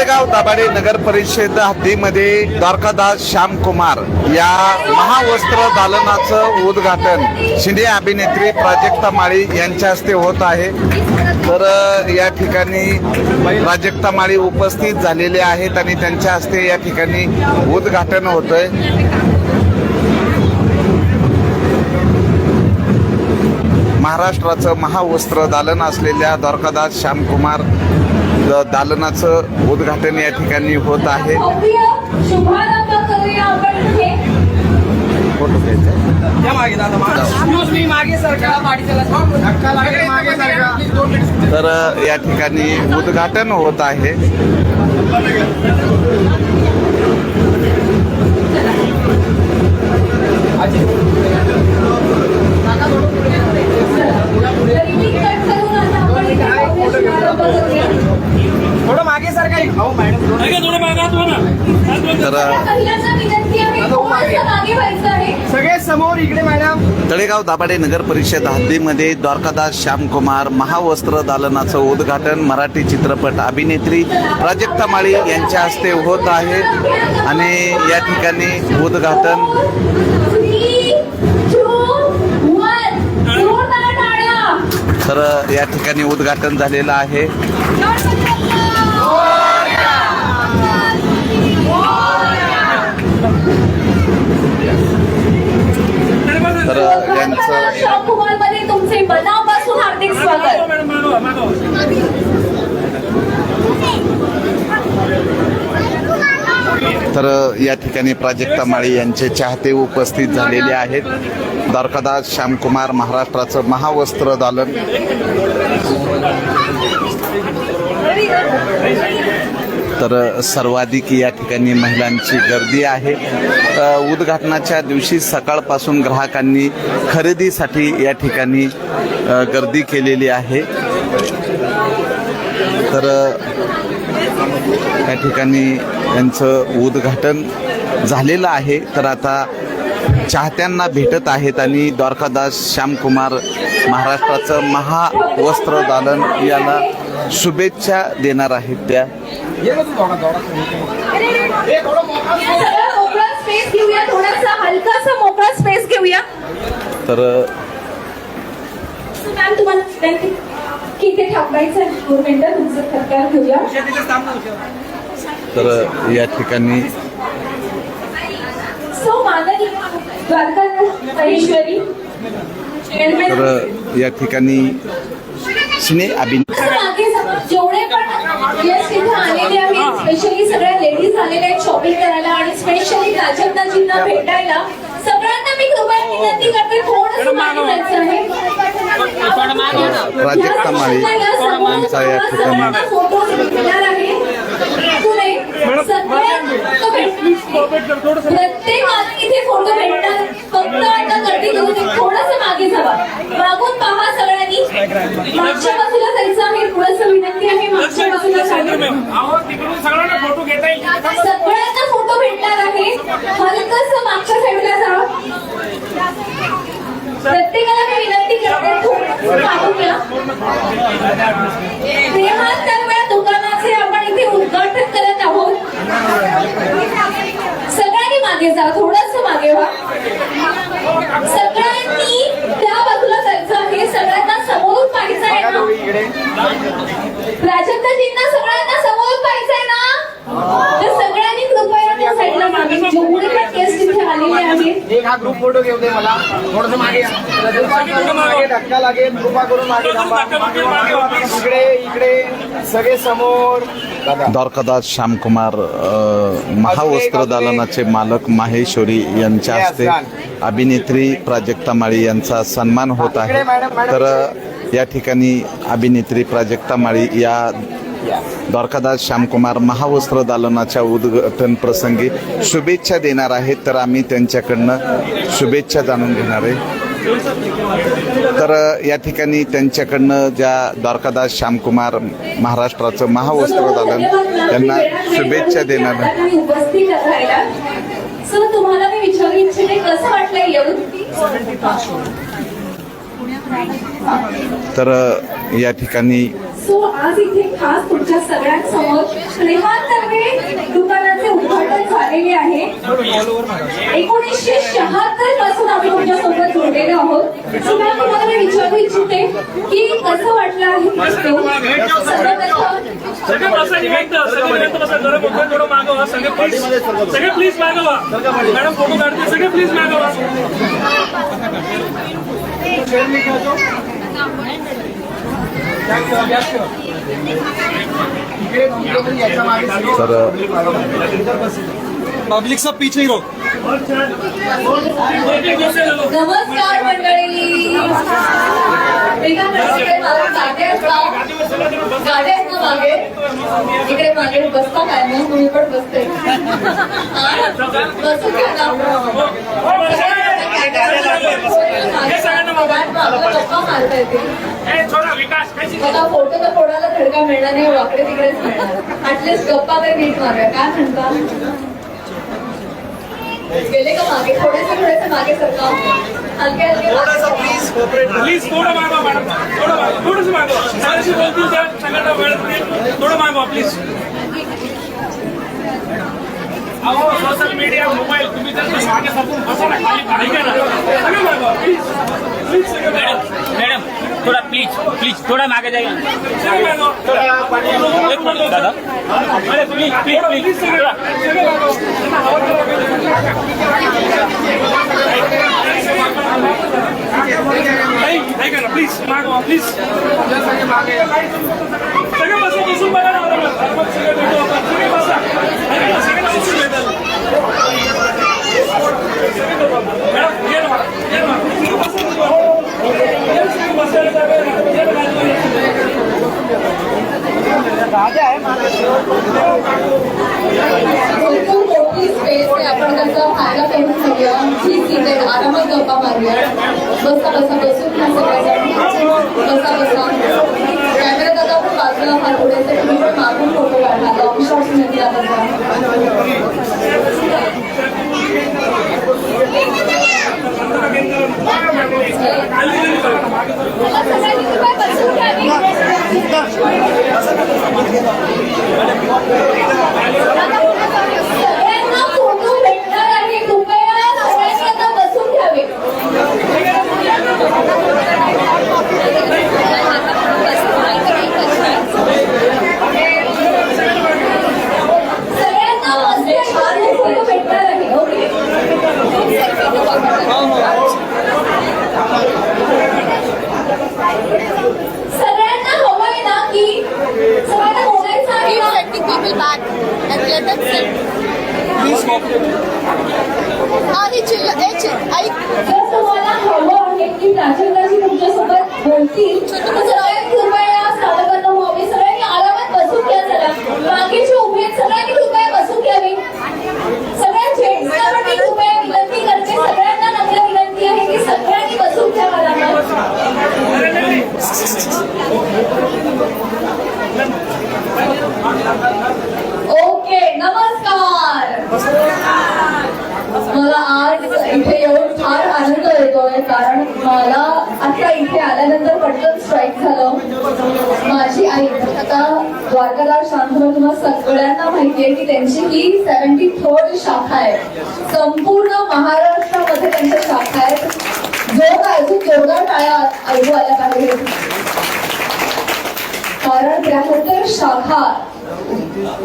कोरेगाव दाभाडे नगर परिषद हद्दीमध्ये द्वारकादास श्यामकुमार या महावस्त्र दालनाचं उद्घाटन शिंदे अभिनेत्री प्राजक्ता माळी यांच्या हस्ते होत आहे. तर या ठिकाणी प्राजक्ता माळी उपस्थित झालेले आहेत आणि त्यांच्या हस्ते या ठिकाणी उद्घाटन होतंय. महाराष्ट्राचं महावस्त्र दालन असलेल्या द्वारकादास श्यामकुमार दालनाचं उद्घाटन या ठिकाणी होत आहे. भव्य शुभारंभ करूया आपण इथे. फोटो तर सगळे समोर इकडे मॅडम. तळेगाव दाभाडे नगर परिषद हद्दीमध्ये द्वारकादास श्यामकुमार महावस्त्र दालनाचं उद्घाटन मराठी चित्रपट अभिनेत्री प्राजक्ता माळी यांच्या हस्ते होत आहे. आणि या ठिकाणी उद्घाटन. तर या ठिकाणी उद्घाटन झालेलं आहे. तर यांचं तुमचे मनापासून हार्दिक स्वागत. तर या ठिकाणी प्राजक्ता माळी यांचे चाहते उपस्थित झालेले आहेत. द्वारकादास श्यामकुमार महाराष्ट्राचं महावस्त्र दालन. तर सर्वाधिक या ठिकाणी महिलांची गर्दी आहे. उद्घाटनाच्या दिवशी सकाळपासून ग्राहकांनी खरेदीसाठी या ठिकाणी गर्दी केलेली आहे. तर या ठिकाणी यांचं उद्घाटन झालेलं आहे. तर आता चाहत्यांना भेटत आहेत आणि द्वारकादास श्यामकुमार महाराष्ट्राचं महावस्त्र दालन याला शुभेच्छा देणार आहेत त्या. मोकळा घेऊया तर तर या ठिकाणी तर या ठिकाणी सिने अभिने. जेवढे पण गेस्ट इथे आलेले आहेत स्पेशली सगळ्या लेडीज आलेल्या आहेत शॉपिंग करायला आणि स्पेशली राजन्नाजींना भेटायला सगळ्यांना मी कृपया विनंती करते थोडंसं मागे जायचं आहे. प्राजक्ता माळी यांचा या ठिकाणी. फोटो घेणार आहे. पुढे सगळ्यांना प्रत्येक इथे फोटो भेटणार. फक्त आता गर्दी थोडस मागे जावा. मागच्या बाजूला जायचं आहे थोडस विनंती आहे मागच्या बाजूला जायचं सगळ्यांना फोटो घेता येईल. सगळ्यांना फोटो भेटणार आहे. हलकस मागच्या साईडला जा. प्रत्येकाला मी विनंती करते थोडंसं मागून या प्रेमात वेळा दुकानाचे आपण इथे उद्घाटन करत आहोत. सगळ्यांनी मागे जा थोडस मागे व्हा. सगळ्यांनी त्या बाजूला जायचं आहे सगळ्यांना आहे ना? प्राजक्ताजींना सगळ्यांना समोरून पाहायचंय ना? तर सगळ्यांनी कृपया साईडला मागे जेवढे पण गेस्ट इथे आलेले आहेत. एक हा ग्रुप फोटो घेऊ दे मला. थोडस मागे मागे धक्का लागेल कृपा करून मागे थांबा. इकडे इकडे. सगळे समोर. द्वारकादास श्यामकुमार अ, महावस्त्र दालनाचे मालक माहेश्वरी यांच्या हस्ते अभिनेत्री प्राजक्ता माळी यांचा सन्मान होत आहे. तर या ठिकाणी अभिनेत्री प्राजक्ता माळी या द्वारकादास श्यामकुमार महावस्त्र दालनाच्या उद्घाटन प्रसंगी शुभेच्छा देणार आहेत. तर आम्ही त्यांच्याकडनं शुभेच्छा जाणून घेणार आहे. तर या ठिकाणी त्यांच्याकडनं ज्या द्वारकादास श्यामकुमार महाराष्ट्राचं महावस्त्र दालन त्यांना शुभेच्छा देणार तुम्हाला मी विचारू इच्छिते कसं वाटलंय येऊन? तर या ठिकाणी सो आज इथे खास तुमच्या सगळ्यांसमोर प्रेमातर्फे दुकानाचे उद्घाटन झालेले आहे. एकोणीसशे शहात्तरपासून आम्ही तुमच्यासोबत जोडलेलो आहोत. सो मॅम तुम्हाला मी विचारू इच्छिते की कसं वाटलं आहे सगळे प्लीज मागवा. मॅडम फोटो काढते. सगळे प्लीज मागवा. इकडे तुमच्याकडे याच्या मागे सगळे- तर पब्लिक सब पीछे ही रहो एक एक गोष्ट झालो. नमस्कार मंडळी एका इकडे मागे गाड्या आहेत का? गाड्या आहेत ना मागे इकडे मागे बसता काय मग मी पण बसते हा? हे मला फोटो तर कोणाला धडका मिळणार नाही वाकडे तिकडेच मिळणार. ऍटलीस्ट गप्पा तरी नीट मारूया. काय म्हणता? गेले का मागे? थोडेसे थोडेसे मागे सरका. हलके हलके. प्लीज थोडं मागवा मॅडम थोडं मागवा. थोडंसं मागवा. साडेशे बोलतील त्या सगळ्यांना वेळ देतील. थोडं मागवा प्लीज अहो सोशल मीडिया मोबाईल तुम्ही जर मागे सरकून बसा ना खाली सगळं मागवा. मैडम थोड़ा प्लीज प्लीज थोड़ा एक मिनट दादा. अरे प्लीज प्लीज प्लीज प्लीज सगळं. मागवा प्लीज बसा बसून बघा ना मग सगळे भेटू आपण सगळे बसा ऐका ना सगळे बसून बसा आहे आरामात गप्पा मारूया बसा बसा बसून बसा बसा कॅमेरा दादा पण बाजूला हा थोडेसे तुम्ही पण मागून फोटो काढला लॉंग शॉट घेतला त्याचा मला सगळ्यांनी कृपया बसून घ्यावी सगळ्यांना फोटो भेटणार आहे कृपया सगळ्यांना बसून घ्यावे सगळ्यांना बसले छान फोटो भेटणार आहे ओके सगळ्यांना हवंय ना की सगळ्यांना बोलायचं आहे ना Keep people back and let them sit. Ah, he chill, hey, chill. I जर तुम्हाला हवं आहे आणि प्राजक्ताजी तुमच्यासोबत बोलतील कृपया सावकाश व्हावे सगळ्यांनी आरामात बसून घ्या सगळ्यांनी कृपया बसून घ्यावी सगळ्या पण मी कृपया विनंती करते सगळ्यांना नम्र विनंती आहे की सगळ्यांनी बसून घ्या मला आज इथे येऊन फार आनंद येतोय कारण मला आता इथे आल्यानंतर पटकन स्ट्राईक झालं. माझी आई आता द्वारकादास शांतराव तुम्हाला सगळ्यांना माहितीये की त्यांची ही सेव्हन्टी थर्ड शाखा आहे. संपूर्ण महाराष्ट्रामध्ये त्यांच्या शाखा आहेत जो काय अजून जोरदार टाळ्या ऐकू आल्या पाहिजे कारण त्र्याहत्तर शाखा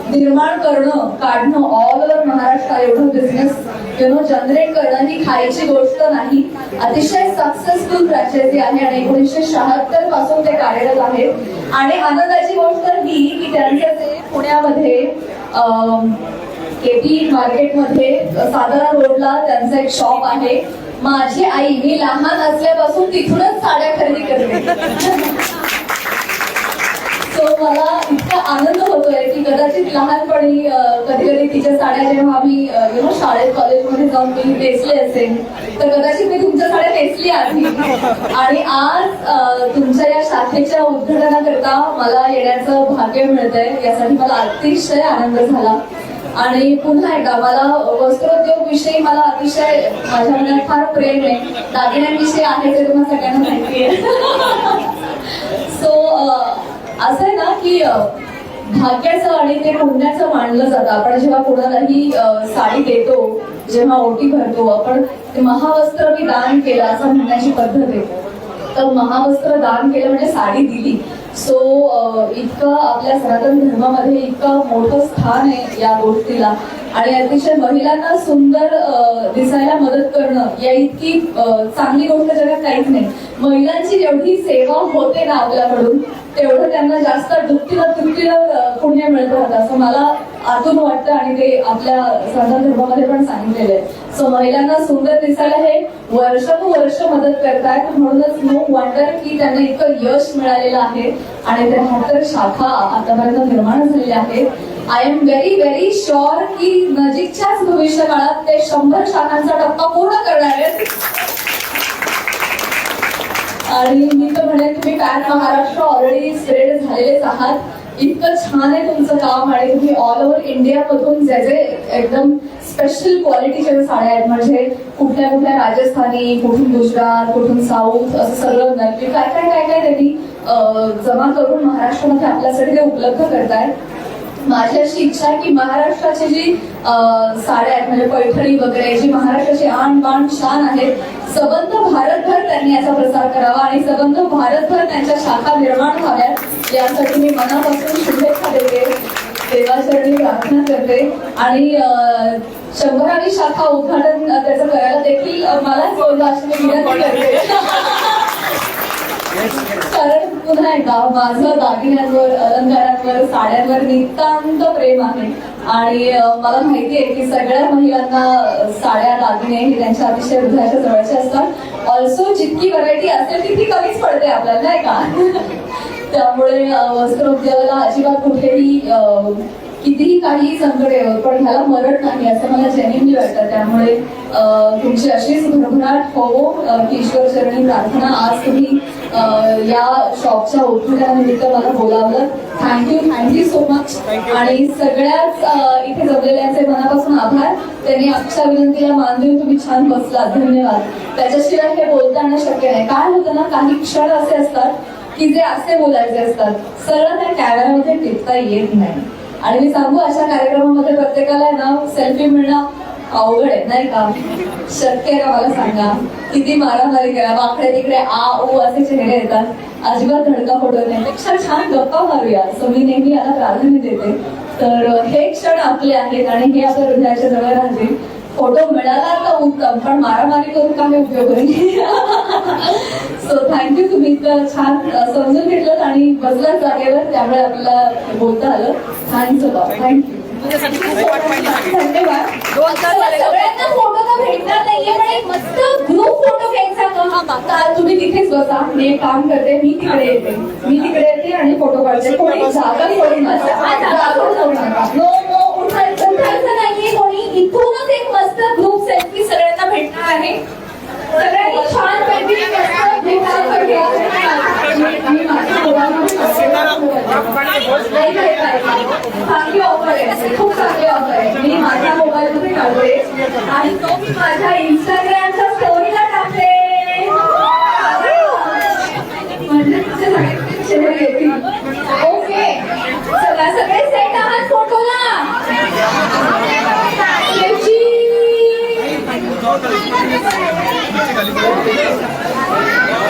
निर्माण करणं काढणं ऑल ओव्हर महाराष्ट्र एवढं बिझनेस यु नो जनरेट करणं ही खायची गोष्ट नाही. अतिशय सक्सेसफुल फ्रँचायझी आहे आणि एकोणीसशे शहात्तरपासून ते कार्यरत आहेत आणि आनंदाची गोष्ट ही की त्यांचं जे पुण्यामध्ये केपी मार्केटमध्ये सातारा रोडला त्यांचं एक शॉप आहे. माझी आई मी लहान असल्यापासून तिथूनच साड्या खरेदी करते. मला इतका आनंद होतोय की कदाचित लहानपणी कधी कधी तिच्या साड्या जेव्हा आम्ही यु नो शाळेत कॉलेजमध्ये जाऊन मी नेसले असेल तर कदाचित मी तुमच्या साड्या नेसली आधी. आणि आज तुमच्या या शाखेच्या उद्घाटनाकरता मला येण्याचं भाग्य मिळतंय. यासाठी मला अतिशय आनंद झाला. आणि पुन्हा एकदा मला वस्त्रोद्योग विषयी मला अतिशय माझ्या मनात फार प्रेम आहे. दागिन्यांविषयी आहे ते तुम्हाला सगळ्यांना माहिती आहे. सो असं आहे ना की भाग्याचं आणि ते पुण्याचं मानलं जातं. आपण जेव्हा कोणालाही साडी देतो जेव्हा ओटी भरतो आपण ते महावस्त्र मी दान केलं असं म्हणण्याची पद्धत आहे. तर महावस्त्र दान केलं म्हणजे साडी दिली. सो इतकं आपल्या सनातन धर्मामध्ये इतकं मोठं स्थान आहे या गोष्टीला. आणि अतिशय महिलांना सुंदर दिसायला मदत करणं या इतकी चांगली गोष्ट जगात काहीच नाही. महिलांची जेवढी सेवा होते ना आपल्याकडून तेवढं त्यांना जास्त दुपटीला दुपटीला पुण्य मिळत राहतं असं मला आतून वाटतं आणि ते आपल्या सनातन धर्मामध्ये पण सांगितलेलं आहे. सो महिलांना सुंदर दिसायला हे वर्षानुवर्ष मदत करतायत. म्हणूनच नो वंडर की त्यांना इतकं यश मिळालेलं आहे आणि त्र्याहत्तर शाखा आतापर्यंत निर्माण झालेल्या आहेत I am very very sure की नजीकच्याच भविष्य काळात ते शंभर शाखांचा टप्पा पूर्ण करणार आहेत. आणि मी तर म्हणेन तुम्ही पॅन महाराष्ट्र ऑलरेडी स्प्रेड झालेलेच आहात. इतकं छान आहे तुमचं काम आणि तुम्ही ऑल ओव्हर इंडिया मधून जे जे एकदम स्पेशल क्वालिटीच्या ज्या साड्या आहेत म्हणजे कुठल्या कुठल्या राजस्थानी कुठून गुजरात कुठून साऊथ असं सगळं नक्की काय काय काय काय त्यांनी जमा करून महाराष्ट्रामध्ये आपल्यासाठी ते उपलब्ध करतायत. माझी अशी इच्छा आहे की महाराष्ट्राची जी साड्या आहेत म्हणजे पैठणी वगैरे जी महाराष्ट्राची आण बाण शान आहेत सबंध भारतभर त्यांनी याचा प्रसार करावा आणि सबंध भारतभर त्यांच्या शाखा निर्माण व्हाव्यात यासाठी मी मनापासून शुभेच्छा देते. देवाचरणी प्रार्थना करते. आणि शंभरावी शाखा उद्घाटन त्याचं करायला देखील मलाच बोललं अशी मी विनंती करते. कारण पुन्हा एकदा माझं दागिन्यांवर अलंकारांवर साड्यांवर नितांत प्रेम आहे. आणि मला माहिती आहे की सगळ्या महिलांना साड्या दागिने हे त्यांच्या अतिशय हृदयाच्या जवळचे असतात. ऑल्सो जितकी व्हरायटी असेल तितकी कमीच पडते आपल्याला नाही का? त्यामुळे वस्त्र वस्त्रोद्योगाला अजिबात कुठेही अं, कितीही काही संकट पण ह्याला मरण नाही असं मला जेन्युनली वाटतं. त्यामुळे तुमची अशीच भरभराट हो की ईश्वर चरणी प्रार्थना. आज तुम्ही या शॉपच्या उद्घाटनानिमित्त मला बोलावलं. थँक्यू थँक्यू सो मच आणि सगळ्याच इथे जमलेल्यांचे मनापासून आभार. त्यांनी आजच्या विनंतीला मान देऊन तुम्ही छान बसलात धन्यवाद. त्याच्याशिवाय हे बोलता येणं शक्य नाही. काय होतं ना काही क्षण असे असतात की जे असे बोलायचे असतात. सरळ त्या कॅमेऱ्यामध्ये टिपता येत नाही. आणि मी सांगू अशा कार्यक्रमामध्ये प्रत्येकाला आहे ना सेल्फी मिळणं अवघड आहे नाही का? शक्य आहे का मला सांगा? किती मारामारी करा वाकडे तिकडे आ ओ असे चेहरे येतात. अजिबात धडका पडत नाही पेक्षा छान गप्पा मारूया. असं मी नेहमी याला प्राधान्य देते. तर हे क्षण आपले आहेत आणि हे आपल्या हृदयाच्या जवळ राहतील. फोटो मिळाला तर उत्तम पण मारामारी करून काही उपयोग नाही सो थँक्यू तुम्ही इतकं छान समजून घेतलं आणि बसलाच जागेवर त्यामुळे आपल्याला बोलता आलं. थँक्स थँक्यू धन्यवाद. सगळ्यांना फोटो तर भेटणार नाहीये पण एक मस्त ग्रुप फोटो घ्यायचा का तर तुम्ही तिथेच बसा. मी एक काम करते मी तिकडे येते. मी तिकडे येते आणि फोटो काढते. कोणी जागा सोडून नका. हा, जागा सोडू नका. नो नो उठायचं उठायचं नाहीये कोणी. इथूनच एक मस्त ग्रुप सेल्फी सगळ्यांना भेटणार आहे सगळ्यांनी छान पैकी मस्त भेटायला घ्या. मी माझ्या नाही नाही, नाही. चांगली ऑफर आहे खूप चांगली ऑफर आहे मी माझ्या मोबाईल मध्ये काढते आणि तो मी माझ्या इंस्टाग्रामच्या स्टोरीला टाकते म्हणजे तुमचे सगळे चेहरे येतील ओके चला सगळे सेट आहात फोटोला शेवटी. उठू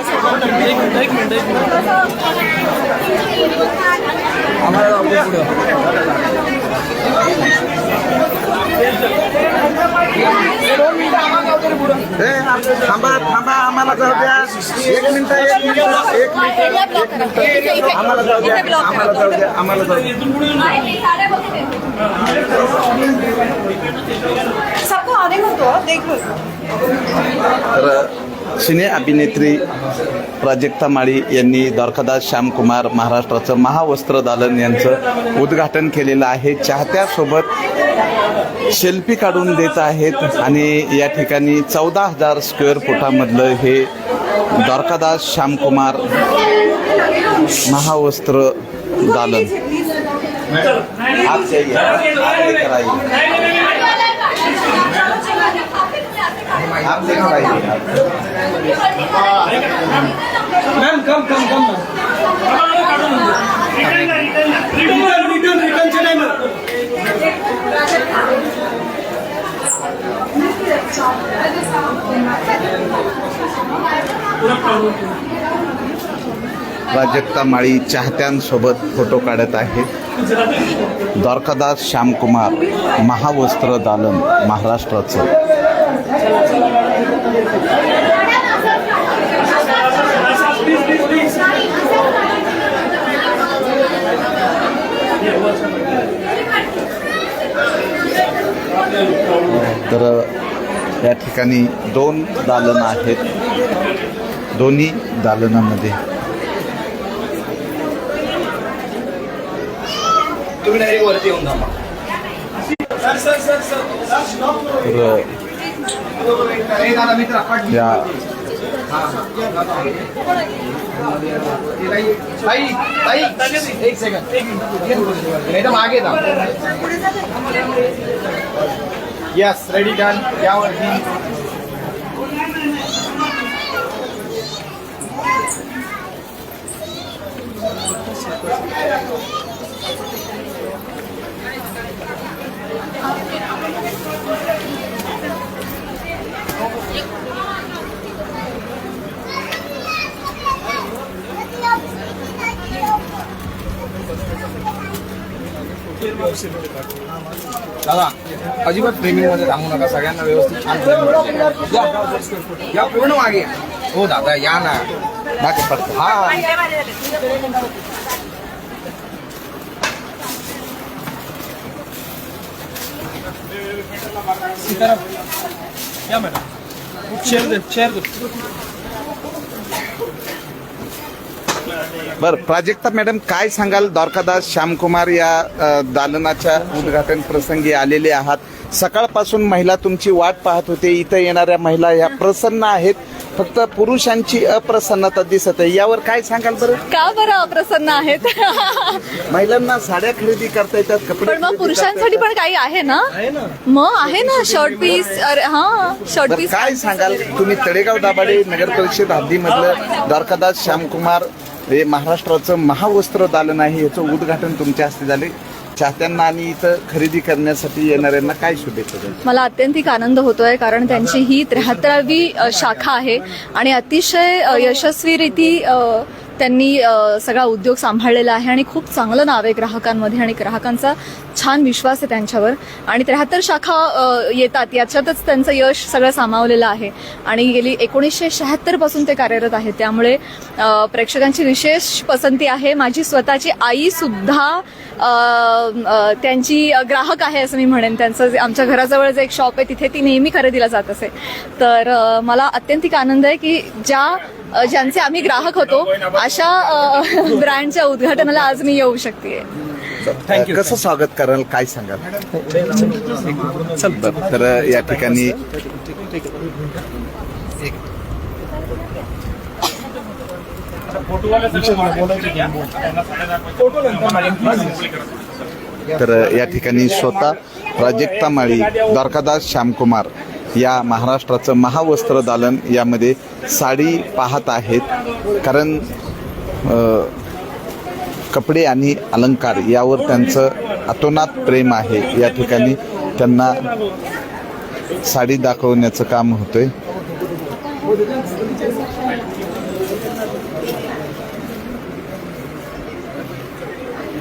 शुभेच्छा ऑफिसमध्ये जाऊया ऑफिसमध्ये खाली थांबा थांबा आम्हाला जाऊ द्या एक मिनिट एक मिनिट एक मिनिट एक मिनिट आम्हाला जाऊ द्या आम्हाला जाऊ द्या आम्हाला जाऊ द्या सबको आने को तो देख लो सिने अभिनेत्री प्राजक्ता माळी यांनी द्वारकादास श्यामकुमार महाराष्ट्राचं महावस्त्र दालन यांचं उद्घाटन केलेलं आहे. चाहत्यासोबत सेल्फी काढून देत आहेत आणि या ठिकाणी चौदा हजार स्क्वेअर फुटामधलं हे द्वारकादास श्यामकुमार महावस्त्र दालन. आप जाइए, आप लेकर आइए। आप लेकर आइए ma'am come come come return return. Prajakta Mali चाहत्यांसोबत फोटो काढत आहेत द्वारकादास श्यामकुमार महावस्त्र दालन महाराष्ट्राचं तर या ठिकाणी दोन दालनं आहेत. दोन्ही दालनामध्ये. तर या. ताई एक सेकंड नाही तर मागे जा यस रेडी डन यावरती दादा अजिबात फ्रेमिंगमध्ये थांबू नका. सगळ्यांना व्यवस्थित छान या. या पूर्ण मागे. हो दादा या ना. मागे पडतं. हा. या मॅडम. चेअर दे चेअर दे. बर प्राजक्ता मॅडम काय सांगाल? द्वारकादास श्यामकुमार या दालनाच्या उद्घाटन प्रसंगी आलेले आहात. सकाळपासून महिला तुमची वाट पाहत होते. इथं येणाऱ्या महिला ह्या प्रसन्न आहेत. फक्त पुरुषांची अप्रसन्नता दिसत आहे. यावर काय सांगाल बरं? का बरं अप्रसन्न आहेत? महिलांना साड्या खरेदी करता येतात कपडे पण मग पुरुषांसाठी पण काही आहे ना? मग आहे ना शर्ट पीस अरे हा शर्ट पीस काय सांगाल? तुम्ही तळेगाव दाभाडे नगर परिषद हद्दीमधलं द्वारकादास श्यामकुमार हे महाराष्ट्राचं महावस्त्र दालन आहे याचं उद्घाटन तुमच्या हस्ते झाले. चाहत्यांना आणि इथं खरेदी करण्यासाठी येणाऱ्यांना काय शुभेच्छा मला अत्यंतिक आनंद होतोय कारण त्यांची ही त्र्याहत्तरावी शाखा आहे. आणि अतिशय यशस्वीरीती त्यांनी सगळा उद्योग सांभाळलेला आहे आणि खूप चांगलं नाव आहे ग्राहकांमध्ये आणि ग्राहकांचा छान विश्वास आहे त्यांच्यावर. आणि त्र्याहत्तर शाखा येतात. याच्यातच त्यांचं यश सगळं सामावलेलं आहे. आणि गेली एकोणीसशे शहात्तरपासून ते कार्यरत आहेत त्यामुळे प्रेक्षकांची विशेष पसंती आहे. माझी स्वतःची आई सुद्धा त्यांची ग्राहक आहे असं मी म्हणेन. त्यांचं जे आमच्या घराजवळ जे एक शॉप आहे तिथे ती नेहमी खरेदीला जात असे. तर मला अत्यंतिक आनंद आहे की ज्या ज्यांचे आम्ही ग्राहक होतो अशा ब्रँडच्या उद्घाटनाला आज मी येऊ शकते कसं स्वागत कराल काय सांगाल? तर या ठिकाणी तर या ठिकाणी स्वतः प्राजक्ता माळी द्वारकादास श्यामकुमार या महाराष्ट्राचं महावस्त्र दालन यामध्ये साडी पाहत आहेत. कारण कपडे आणि अलंकार यावर त्यांचं अतोनात प्रेम आहे. या ठिकाणी त्यांना साडी दाखवण्याचं काम होतंय.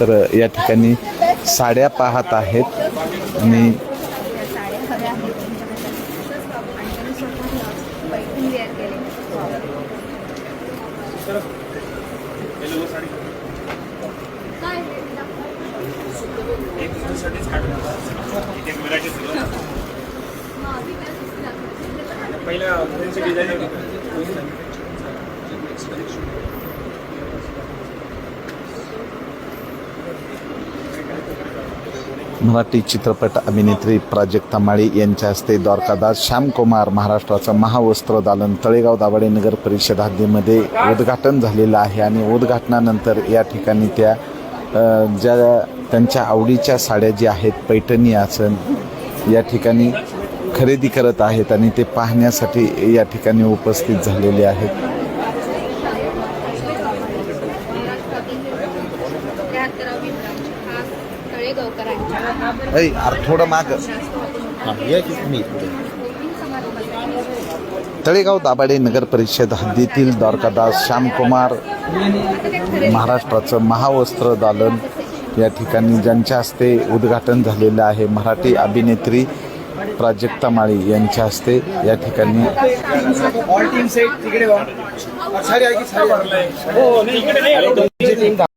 तर या ठिकाणी साड्या पाहत आहेत. आणि मराठी चित्रपट अभिनेत्री प्राजक्ता माळी यांच्या हस्ते द्वारकादास श्यामकुमार महाराष्ट्राचं महावस्त्र दालन तळेगाव दाभाडे नगर परिषद हद्दीमध्ये उद्घाटन झालेलं आहे. आणि उद्घाटनानंतर या ठिकाणी त्या ज्या त्यांच्या आवडीच्या साड्या ज्या आहेत पैठणी आसन या ठिकाणी खरेदी करत आहेत आणि ते पाहण्यासाठी या ठिकाणी उपस्थित झालेले आहेत. ऐ अरे थोडं माग. तळेगाव दाभाडे नगर परिषद हद्दीतील द्वारकादास श्यामकुमार महाराष्ट्राचं महावस्त्र दालन. या ठिकाणी ज्यांच्या हस्ते उद्घाटन झालेलं आहे मराठी अभिनेत्री प्राजक्ता माळी यांच्या हस्ते. या ठिकाणी ऑल टीम सेट तिकडे वा साडी आहे की साडी? आहे? हो नाही इकडे नाही. आलो. तुमची टीम